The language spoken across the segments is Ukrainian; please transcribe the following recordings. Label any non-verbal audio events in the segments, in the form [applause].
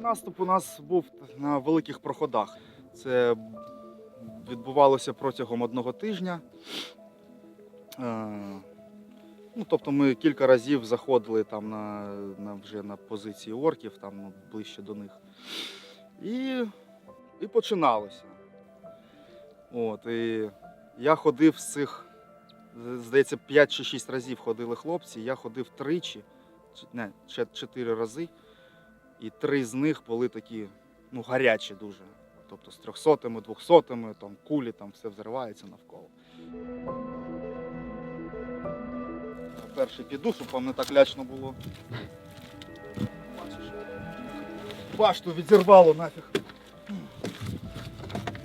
Наступ у нас був на великих проходах. Це відбувалося протягом одного тижня. Е, Ну, тобто ми кілька разів заходили там на, на вже на позиції орків, там ну, ближче до них. І, і починалося. От, і я ходив з цих, здається, 5 чи 6 разів ходили хлопці. Я ходив тричі, не, 4 рази. І три з них були такі, ну, гарячі дуже. Тобто з трьохсотими, двохсотими, там кулі, там все взривається навколо. Перший піду, щоб вам не так лячно було. Бачиш. Башту відірвало нафіг.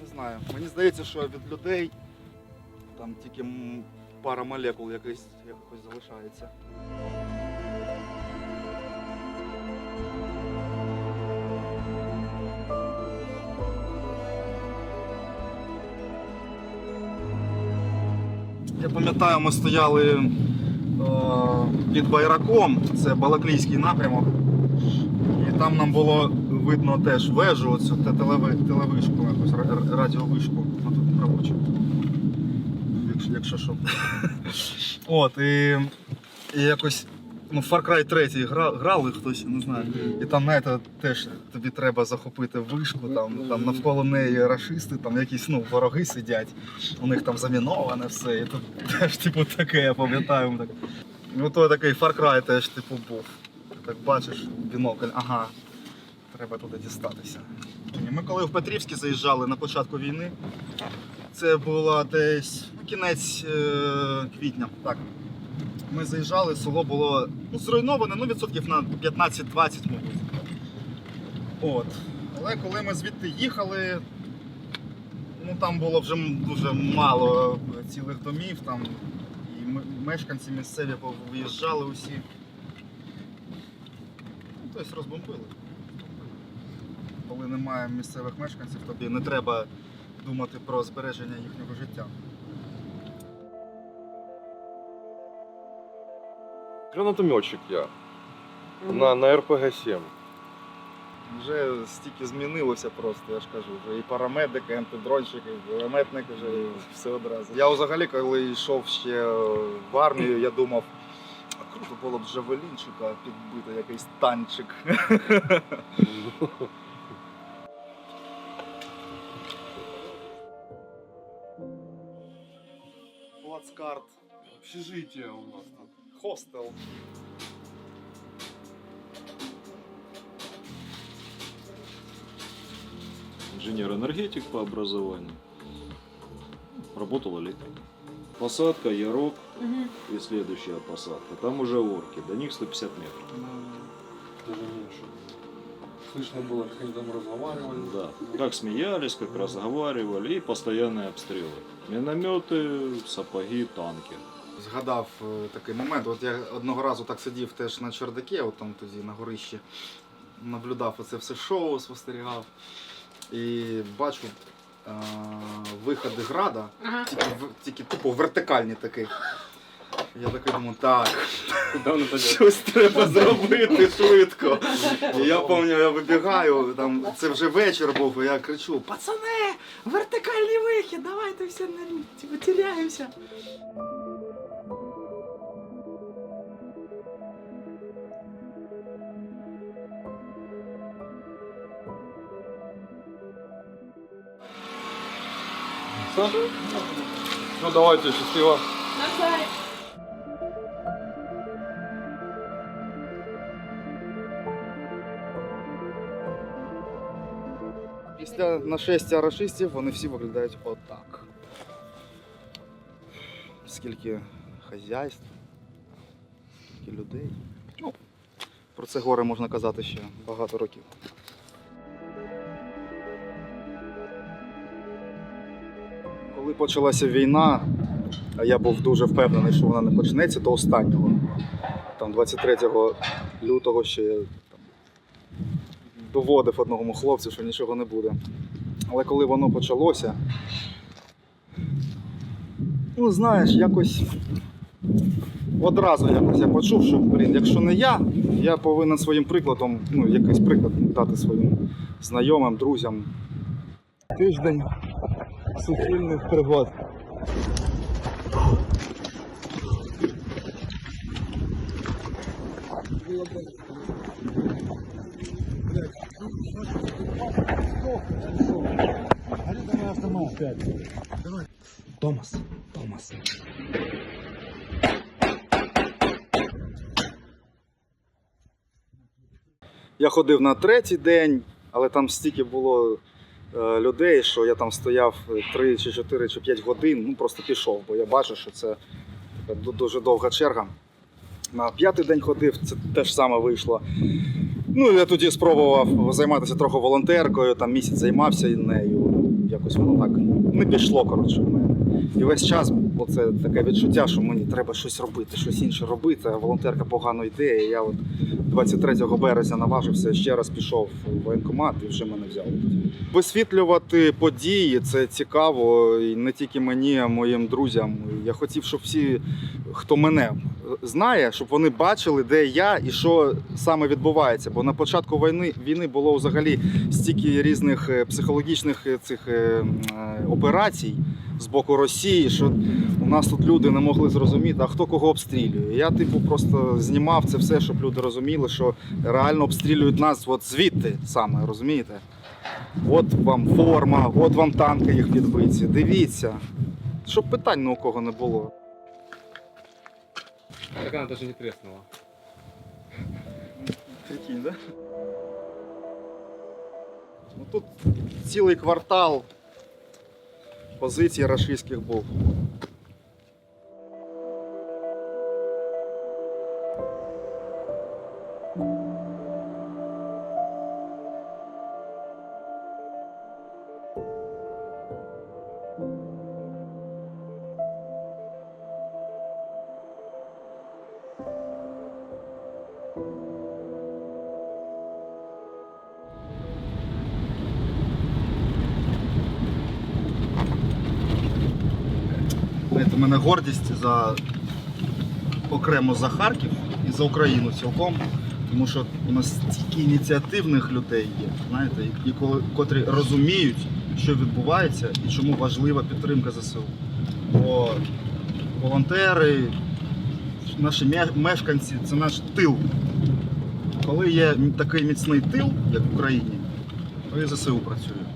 Не знаю. Мені здається, що від людей там тільки пара молекул якось, якось залишається. Я пам'ятаю, ми стояли е, під Байраком, це Балаклійський напрямок. І там нам було видно теж вежу, оцю телевишку, якусь ра- ра- радіовишку. Ну тут праворуч. Якщо, що. От, і, і якось ну, Far Cry 3 гра, грали хтось, не знаю. І там, знаєте, теж тобі треба захопити вишку, там, там навколо неї рашисти, там якісь ну, вороги сидять, у них там заміноване все. І тут теж типу таке, я пам'ятаю. Так. Ну то такий Far Cry теж типу був. Так бачиш, бінокль, ага, треба туди дістатися. Ми коли в Петрівське заїжджали на початку війни, це було десь кінець е, квітня. Так. Ми заїжджали, село було ну, зруйноване, ну відсотків на 15-20, мабуть. От. Але коли ми звідти їхали, ну там було вже дуже мало цілих домів, там і мешканці місцеві виїжджали усі. Ну, тобто розбомбили. Коли немає місцевих мешканців, тобі не треба думати про збереження їхнього життя. Гранатометчик я. На, на РПГ-7. Вже стільки змінилося просто, я ж кажу, вже і парамедики, і антидронщики, і кулеметники, вже і все одразу. Я взагалі, коли йшов ще в армію, я думав, а круто було б Джавелінчика підбити якийсь танчик. [laughs] Общежитие у нас тут. хостел. инженер-энергетик по образованию. Работал электриком. Посадка, Ярок и следующая посадка. Там уже орки, до них 150 метров. Даже меньше. Слышно было, как они там разговаривали. Да. Как смеялись, как разговаривали и постоянные обстрелы. Минометы, сапоги, танки. Згадав е, такий момент. От я одного разу так сидів теж на чердаке, от там тоді на горищі, наблюдав оце все шоу, спостерігав. І бачу е, виходи града, Ага. тільки, в- тільки типу вертикальні такі. Я такий думаю, так, щось треба зробити швидко. І я пам'ятаю, я вибігаю, там це вже вечір був, і я кричу: пацани, вертикальний вихід, давайте всі на типу, Все? Ну давайте, счастливо. Після нашестя рашистів вони всі виглядають отак. Скільки хазяйств, скільки людей. Ну, про це горе можна казати ще багато років. Коли почалася війна, я був дуже впевнений, що вона не почнеться, то останнього. Там 23 лютого ще там, доводив одному хлопцю, що нічого не буде. Але коли воно почалося, Ну, знаєш, якось одразу якось я почув, що, блін, якщо не я, я повинен своїм прикладом, ну, якийсь приклад дати своїм знайомим, друзям. Тиждень суцільних пригод. Томас, Томас. Я ходив на третій день, але там стільки було людей, що я там стояв 3 чи 4 чи 5 годин, ну просто пішов, бо я бачу, що це дуже довга черга. На п'ятий день ходив, це теж саме вийшло. Ну, я тоді спробував займатися трохи волонтеркою, там місяць займався нею. Якось воно так не пішло, коротше, в мене. І весь час оце таке відчуття, що мені треба щось робити, щось інше робити, волонтерка погано йде. І я от 23 березня наважився, ще раз пішов в воєнкомат і вже мене взяли. Висвітлювати події це цікаво і не тільки мені, а моїм друзям. Я хотів, щоб всі, хто мене знає, щоб вони бачили, де я і що саме відбувається. Бо на початку війни війни було взагалі стільки різних е, психологічних е, цих е, операцій з боку Росії, що у нас тут люди не могли зрозуміти, а хто кого обстрілює. Я, типу, просто знімав це все, щоб люди розуміли, що реально обстрілюють нас от звідти саме, розумієте? От вам форма, от вам танки їх підбиті. Дивіться. Щоб питань ні у кого не було. Так она даже не треснула. Прикинь, да? Ну, тут цілий квартал позицій рашистських був. Знаєте, у мене гордість за окремо за Харків і за Україну цілком. Тому що у нас стільки ініціативних людей є, знаєте, і коли, котрі розуміють, що відбувається і чому важлива підтримка ЗСУ. Бо волонтери, наші мешканці це наш тил. Коли є такий міцний тил, як в Україні, то і ЗСУ працює.